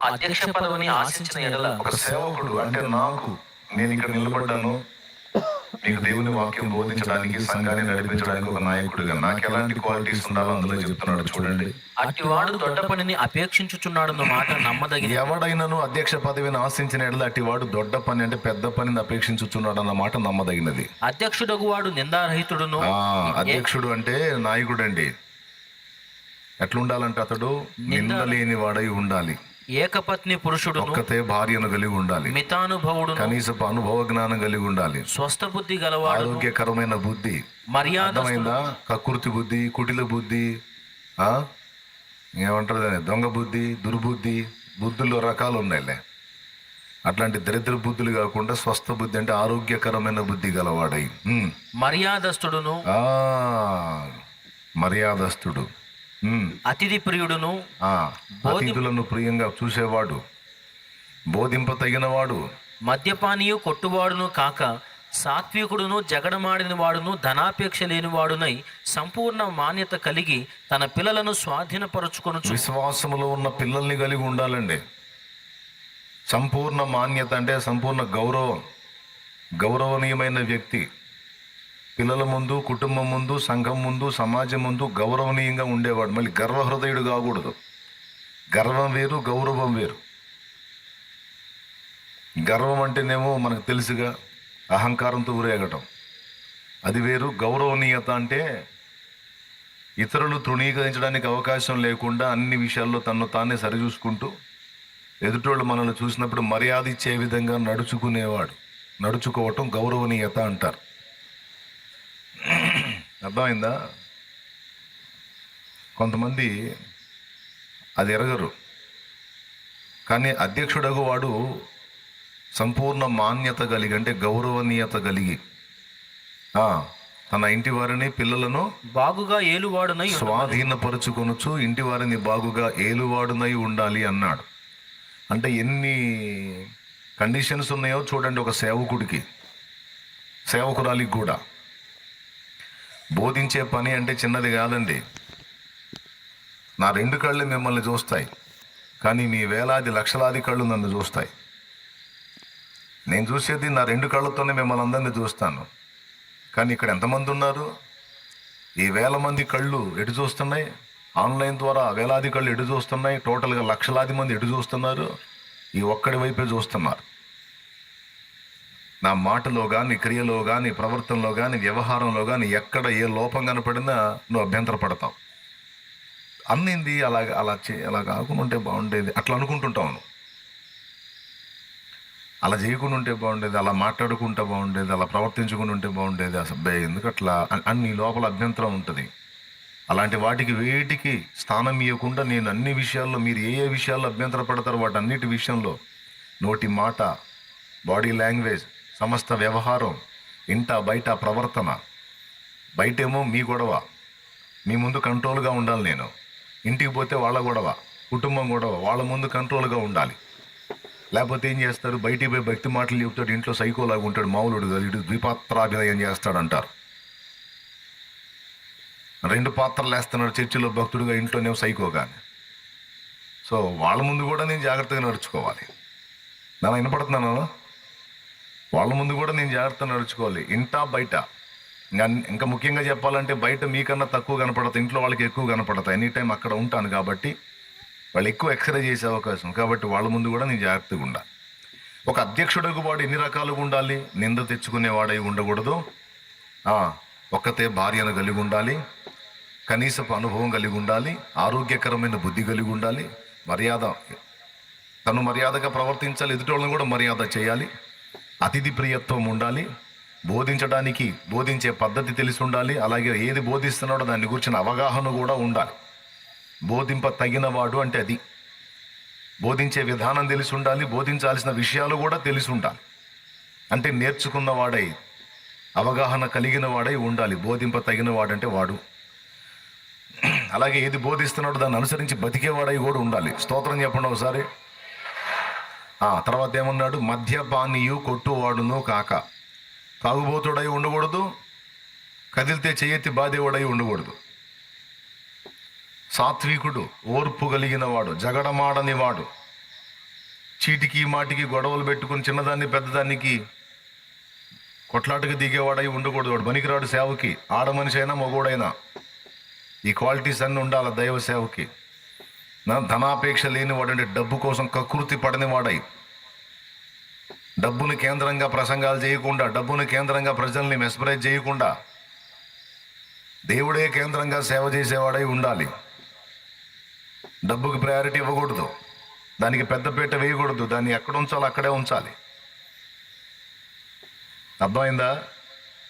అధ్యక్ష పదవిని ఆశించిన ఎడల ఒక సేవకుడు అంటే నాకు నేను ఇక్కడ నిలబడ్డాను. మీకు దేవుని వాక్యం బోధించడానికి సంఘాన్ని నడిపించడానికి ఒక నాయకుడిగా నాకు ఎలాంటి క్వాలిటీస్ ఉండాలో అందులో చెప్తున్నాడు చూడండి. అట్టివాడు దొడ్డ పనిని అపేక్షించుచున్నాడన్న మాట నమ్మదగిన ఎవడైనాను అధ్యక్ష పదవిని ఆశించిన ఎడల అట్టి వాడు దొడ్డ పని అంటే పెద్ద పనిని అపేక్షించుచున్నాడు అన్న మాట నమ్మదగినది. అధ్యక్షుడగు వాడు నిందారహితుడును అధ్యక్షుడు అంటే నాయకుడు అండి ఎట్లుండాలంటే అతడు నిందలేని వాడై ఉండాలి. ఏకపత్ని పురుషుడును ఒక్కతే భార్యను కలిగి ఉండాలి. మితానుభవుడును కనీసపు అనుభవ జ్ఞానం కలిగి ఉండాలి. స్వస్థ బుద్ధి గలవాడు ఆరోగ్యకరమైన బుద్ధి. మర్యాద కకృతి బుద్ధి కుటిల బుద్ధి ఏమంటారు దాన్ని? దొంగ బుద్ధి దుర్బుద్ధి బుద్ధుల్లో రకాలు ఉన్నాయిలే. అట్లాంటి దరిద్ర బుద్ధులు కాకుండా స్వస్థ బుద్ధి అంటే ఆరోగ్యకరమైన బుద్ధి గలవాడై. మర్యాదస్తుడును ఆ మర్యాదస్తుడు. అతిథి ప్రియుడును అతిథులను ప్రియంగా చూసేవాడు బోధింప తగినవాడు మద్యపానీయు కొట్టువాడును కాక సాత్వికుడును జగడమాడిన వాడును ధనాపేక్ష లేనివాడునై సంపూర్ణ మాన్యత కలిగి తన పిల్లలను స్వాధీనపరుచుకొనుచు విశ్వాసములో ఉన్న పిల్లల్ని కలిగి ఉండాలండి. సంపూర్ణ మాన్యత అంటే సంపూర్ణ గౌరవం గౌరవనీయమైన వ్యక్తి. పిల్లల ముందు కుటుంబం ముందు సంఘం ముందు సమాజం ముందు గౌరవనీయంగా ఉండేవాడు. మళ్ళీ గర్వహృదయుడు కాకూడదు. గర్వం వేరు గౌరవం వేరు. గర్వం అంటేనేమో మనకు తెలుసుగా అహంకారంతో ఊరేగటం. అది వేరు గౌరవనీయత అంటే ఇతరులు తృణీకరించడానికి అవకాశం లేకుండా అన్ని విషయాల్లో తను తానే సరిచూసుకుంటూ ఎదుటోళ్ళు మనల్ని చూసినప్పుడు మర్యాద ఇచ్చే విధంగా నడుచుకునేవాడు. నడుచుకోవటం గౌరవనీయత అంటారు. అర్థమైందా? కొంతమంది అది ఎరగరు. కానీ అధ్యక్షుడగు వాడు సంపూర్ణ మాన్యత కలిగి అంటే గౌరవనీయత కలిగి తన ఇంటి వారిని పిల్లలను బాగుగా ఏలువాడునై ఉండు. స్వాధీనపరుచుకొనుచు ఇంటి వారిని బాగుగా ఏలువాడునై ఉండాలి అన్నాడు. అంటే ఎన్ని కండిషన్స్ ఉన్నాయో చూడండి ఒక సేవకుడికి సేవకురాలికి కూడా. బోధించే పని అంటే చిన్నది కాదండి. నా రెండు కళ్ళు మిమ్మల్ని చూస్తాయి కానీ మీ వేలాది లక్షలాది కళ్ళు నన్ను చూస్తాయి. నేను చూసేది నా రెండు కళ్ళతోనే మిమ్మల్ని అందరినీ చూస్తాను. కానీ ఇక్కడ ఎంతమంది ఉన్నారు? ఈ వేల మంది కళ్ళు ఎటు చూస్తున్నాయి? ఆన్లైన్ ద్వారా వేలాది కళ్ళు ఎటు చూస్తున్నాయి? టోటల్గా లక్షలాది మంది ఎటు చూస్తున్నారు? ఈ ఒక్కడి వైపే చూస్తున్నారు. నా మాటలో కానీ క్రియలో కానీ ప్రవర్తనలో కానీ వ్యవహారంలో కానీ ఎక్కడ ఏ లోపం కనపడినా నువ్వు అభ్యంతరపడతావు. అన్నింది అలా అలా చే అలా కాకుండా ఉంటే బాగుండేది. అట్లా అనుకుంటుంటావు నువ్వు. అలా చేయకుండా ఉంటే బాగుండేది అలా మాట్లాడుకుంటే బాగుండేది అలా ప్రవర్తించుకుని ఉంటే బాగుండేది. అసలు ఎందుకు అట్లా అన్ని లోపల అభ్యంతరం ఉంటుంది. అలాంటి వాటికి వేటికి స్థానం ఇవ్వకుండా నేను అన్ని విషయాల్లో మీరు ఏ ఏ విషయాల్లో అభ్యంతరపడతారో వాటి అన్నిటి విషయంలో నోటి మాట బాడీ లాంగ్వేజ్ సమస్త వ్యవహారం ఇంట బయట ప్రవర్తన బయటేమో మీ గొడవ. మీ ముందు కంట్రోల్గా ఉండాలి నేను. ఇంటికి పోతే వాళ్ళ గొడవ కుటుంబం గొడవ వాళ్ళ ముందు కంట్రోల్గా ఉండాలి. లేకపోతే ఏం చేస్తారు? బయటికి పోయి భక్తి మాటలు చెప్తాడు ఇంట్లో సైకోలాగా ఉంటాడు మామూలుడు ఇటు ద్విపాత్రాభినయం చేస్తాడు అంటారు రెండు పాత్రలు వేస్తున్నాడు చర్చిలో భక్తుడుగా ఇంట్లోనేమో సైకోగానే సో వాళ్ళ ముందు కూడా నేను జాగ్రత్తగా నడుచుకోవాలి. నా వినపడుతున్నాను వాళ్ళ ముందు కూడా నేను జాగ్రత్తగా నడుచుకోవాలి. ఇంటా బయట. ఇంకా ముఖ్యంగా చెప్పాలంటే బయట మీకన్నా తక్కువ కనపడతాయి. ఇంట్లో వాళ్ళకి ఎక్కువ కనపడతాయి. ఎనీ టైం అక్కడ ఉంటాను కాబట్టి వాళ్ళు ఎక్కువ ఎక్స్రే చేసే అవకాశం. కాబట్టి వాళ్ళ ముందు కూడా నేను జాగ్రత్తగా ఉండాలి ఒక అధ్యక్షుడికి వాడు ఎన్ని రకాలుగా ఉండాలి? నింద తెచ్చుకునేవాడై ఉండకూడదు. ఒక్కతే భార్యను కలిగి ఉండాలి. కనీసపు అనుభవం కలిగి ఉండాలి. ఆరోగ్యకరమైన బుద్ధి కలిగి ఉండాలి. మర్యాద తను మర్యాదగా ప్రవర్తించాలి. ఎదుటోళ్ళని కూడా మర్యాద చేయాలి. అతిథి ప్రియత్వం ఉండాలి బోధించడానికి బోధించే పద్ధతి తెలిసి ఉండాలి అలాగే ఏది బోధిస్తున్నాడో దాని గురించిన అవగాహన కూడా ఉండాలి. బోధింప తగినవాడు అంటే అది. బోధించే విధానం తెలిసి ఉండాలి బోధించాల్సిన విషయాలు కూడా తెలిసి ఉండాలి. అంటే నేర్చుకున్నవాడై అవగాహన కలిగిన వాడై ఉండాలి బోధింప తగిన వాడంటే వాడు. అలాగే ఏది బోధిస్తున్నాడో దాన్ని అనుసరించి బతికేవాడై కూడా ఉండాలి. స్తోత్రం చెప్పండి ఒకసారి. తర్వాత ఏమన్నాడు? మద్యపానీయు కొట్టువాడును కాక. తాగుబోతుడై ఉండకూడదు కదిలితే చెయ్యెత్తి బాధేవుడై ఉండకూడదు. సాత్వికుడు ఓర్పు కలిగిన వాడు జగడమాడని వాడు. చీటికి మాటికి గొడవలు పెట్టుకుని చిన్నదాన్ని పెద్దదానికి కొట్లాటకు దిగేవాడై ఉండకూడదు వాడు. పనికిరాడు సేవకి. ఆడ మనిషి అయినా మగోడైనా. ఈ క్వాలిటీస్ అన్నీ ఉండాలి దైవ సేవకి. ధనాపేక్ష లేని వాడంటే డబ్బు కోసం కకృతి పడని వాడై డబ్బుని కేంద్రంగా ప్రసంగాలు చేయకుండా డబ్బుని కేంద్రంగా ప్రజల్ని మెస్పరైజ్ చేయకుండా దేవుడే కేంద్రంగా సేవ చేసేవాడై ఉండాలి. డబ్బుకి ప్రయారిటీ ఇవ్వకూడదు. దానికి పెద్దపీట వేయకూడదు. దాన్ని ఎక్కడ ఉంచాలో అక్కడే ఉంచాలి. అర్థమైందా?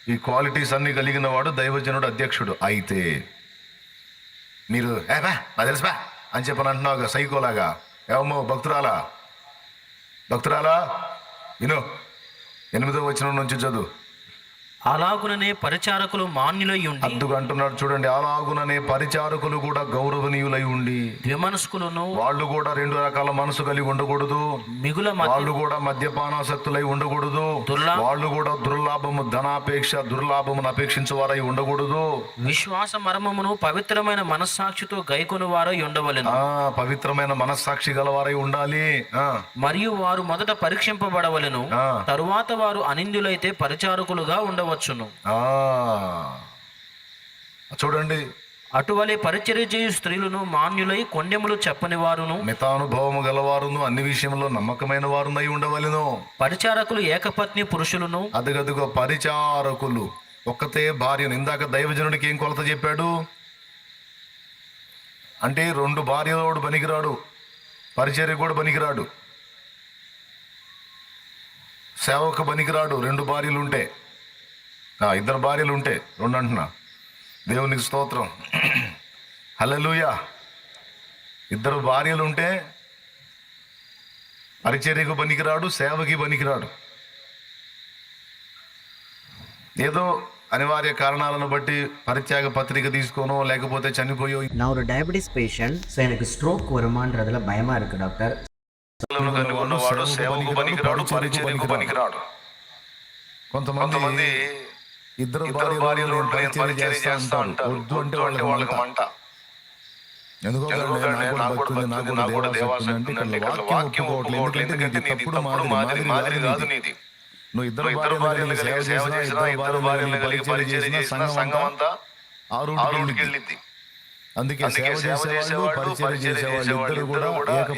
ఈ క్వాలిటీస్ అన్ని కలిగిన వాడు దైవజనుడు అధ్యక్షుడు అయితే మీరు తెలుసు బా. అని చెప్పని అంటున్నావు సైకోలాగా ఏమో భక్తురాలా? భక్తురాలా? విను. ఎనిమిదో వచ్చిన నుంచి చదువు. అలాగుననే పరిచారకులు మాన్యులై ఉండి అద్దుగా అంటున్నాడు చూడండి అలాగుననే పరిచారకులు కూడా గౌరవనీయులై ఉండి ద్విమనస్కులను వాళ్ళు కూడా రెండు రకాల మనసు కలిగి ఉండకూడదు. మిగుల వాళ్ళు కూడా మద్యపానాసక్తులై ఉండకూడదు. వాళ్ళు కూడా దుర్లాభము ధనాపేక్ష దుర్లాభమును అపేక్షించేవారై ఉండకూడదు. విశ్వాస మర్మమును పవిత్రమైన మనస్సాక్షితో గైకొని వారై ఉండవలెను. ఆ పవిత్రమైన మనస్సాక్షి గలవారై ఉండాలి. మరియు వారు మొదట పరీక్షింపబడవలెను. ఆ. తరువాత వారు అనిందులైతే పరిచారకులుగా ఉండవచ్చును. చూడండి అటువలే పరిచర్య చేయు స్త్రీలను మాన్యులై కొండెములు చెప్పని వారును. మితానుభవము గలవారును అన్ని విషయంలో నమ్మకమైన వారునై ఉండవలెను. పరిచారకులు ఏకపత్ని పురుషులను. అదిగదిగో పరిచారకులు. ఒక్కతే భార్యను. ఇందాక దైవజనుడికి ఏం కొలత చెప్పాడు? అంటే రెండు భార్యలోడు పనికిరాడు పరిచర్య కూడా పనికిరాడు సేవకు పనికిరాడు రెండు భార్యలు ఉంటే. ఆ, ఇద్దరు భార్యలు ఉంటే. రెండు అంటున్నా దేవునికి స్తోత్రం హల్లెలూయా ఇద్దరు భార్యలు ఉంటే పరిచర్యకు పనికిరాడు సేవకి పనికిరాడు ఏదో అనివార్య కారణాలను బట్టి పరిత్యాగ పత్రిక తీసుకోనో లేకపోతే చనిపోయో நான் ஒரு டயபெட்டிஸ் பேஷண்ட் ஸோ எனக்கு ஸ்ட்ரோக் வருமான்றதுல பயமா இருக்கு டாக்டர் ఉన్నవాడు సేవకు పనికిరాడు పరిచర్యకు పనికిరాడు కొంతమంది ఇద్దరు ఇద్దరు భార్యలు పరిచర్య చేస్తా ఉంటారు. వద్దు అంటే వాళ్ళకి మంట. ఎందుకో కానీ నాకు కూడా అంటే ఇక్కడ వాక్యం ఒప్పుకోవట్లేదు. ఎందుకంటే నీది తప్పుడు మాదిరి మాదిరి కాదు నీది. నువ్వు ఇద్దరు భార్యలు కలిగి సేవ చేసినా ఇద్దరు భార్యలు కలిగి చేసినా సంఘం అంతా ఆరుడికి వెళ్ళింది అందుకే సేవ చేసేవాళ్ళు పరిచర్య చేసేవాళ్ళు ఇద్దరు కూడా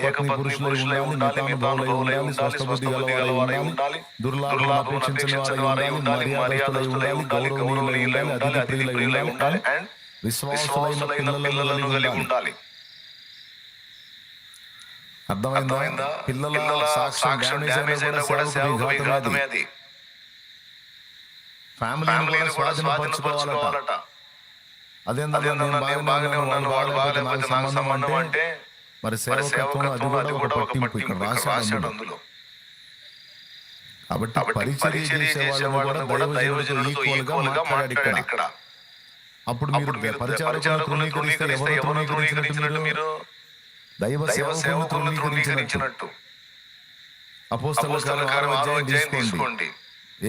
ఏకపత్ని పురుషులై ఉండాలి మితానుభవులై ఉండాలి స్వస్థబుద్ధి గలవారై ఉండాలి దుర్లాభం అపేక్షించిన వారై ఉండాలి మర్యాదస్తులై ఉండాలి గౌరవనీయులై ఉండాలి అతిథి ప్రియులై ఉండాలి అండ్ విశ్వాసులైన పిల్లలను కలిగి ఉండాలి. అర్థమైందా? పిల్లల సాక్ష్యం డ్యామేజ్ అయినా కూడా సేవకు విఘాతమే అది. ఫ్యామిలీని కూడా స్వాధీనపరచుకోవాలట అదేందా నేను బాగానే ఉన్నాను వాడు బాగాలేకపోతే నాకు సంబంధం అంటే మరి సేవకత్వం అది కూడా ఒక పట్టింపు ఇక్కడ రాశాడు అందులో. కాబట్టి పరిచర్య చేసే వాళ్ళని కూడా దైవజనులతో ఈక్వల్గా మాట్లాడాడు ఇక్కడ. అప్పుడు మీరు పరిచారకులను తృణీకరిస్తే ఎవరు తృణీకరించినట్టు మీరు? దైవ సేవకులను తృణీకరించినట్టు అపోస్తల కాలం అధ్యాయం తీసుకోండి.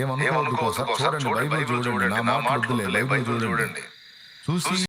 ఏమనుకోవద్దు కోసం చూడండి బైబిల్ చూడండి నా మాట వద్దులే బైబిల్ చూడండి. చూసి